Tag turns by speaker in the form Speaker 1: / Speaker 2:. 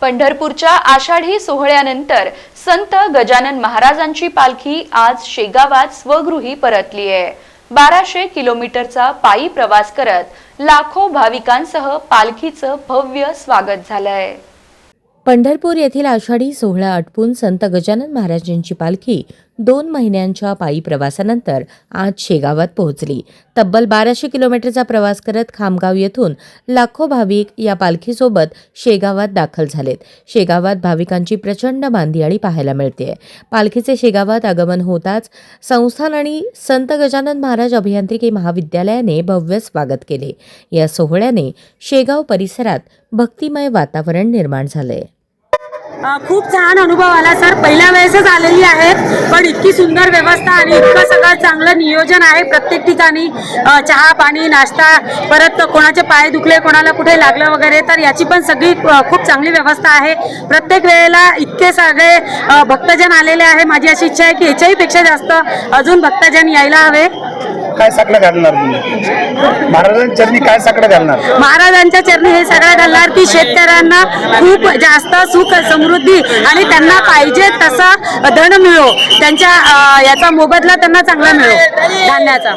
Speaker 1: पंढरपूरच्या आषाढी सोहळ्यानंतर संत गजानन महाराजांची पालखी आज शेगावात स्वगृही परतली आहे. बाराशे किलोमीटरचा पायी प्रवास करत लाखो भाविकांसह पालखीचं भव्य स्वागत झालंय.
Speaker 2: पंढरपूर येथील आषाढी सोहळा आटपून संत गजानन महाराजांची पालखी दोन महिन्यांच्या पायी प्रवासानंतर आज शेगावात पोहोचली. तब्बल बाराशे किलोमीटरचा प्रवास करत खामगाव येथून लाखो भाविक या पालखीसोबत शेगावात दाखल झालेत. शेगावात भाविकांची प्रचंड मांदियाळी पाहायला मिळते. पालखीचे शेगावात आगमन होताच संस्थान आणि संत गजानन महाराज अभियांत्रिकी महाविद्यालयाने भव्य स्वागत केले. या सोहळ्याने शेगाव परिसरात भक्तिमय वातावरण निर्माण झालंय.
Speaker 3: खूप छान अनुभव आला सर. पहिल्या वेळेसच आलेली आहे पण इतकी सुंदर व्यवस्था आणि इतकं सगळं चांगलं नियोजन आहे प्रत्येक ठिकाणी. चहा पाणी नाश्ता परत कोणाचे पाय दुखले कोणाला कुठे लागलं वगैरे तर याची पण सगळी खूप चांगली व्यवस्था आहे. प्रत्येक वेळेला इतके सगळे भक्तजन आलेले आहे. माझी अशी इच्छा आहे की याच्याही पेक्षा जास्त अजून भक्तजन यायला हवे.
Speaker 4: काय साकडं घालणार तुम्ही? महाराजांच्या चरणी काय साकडं घालणार?
Speaker 3: महाराजांच्या चरणी हे सगळं घालणार की शेतकऱ्यांना खूप जास्त सुख समृद्धी आणि त्यांना पाहिजे तसा धन मिळो. त्यांच्या अं, याचा मोबदला त्यांना चांगला मिळो. धान्याचा.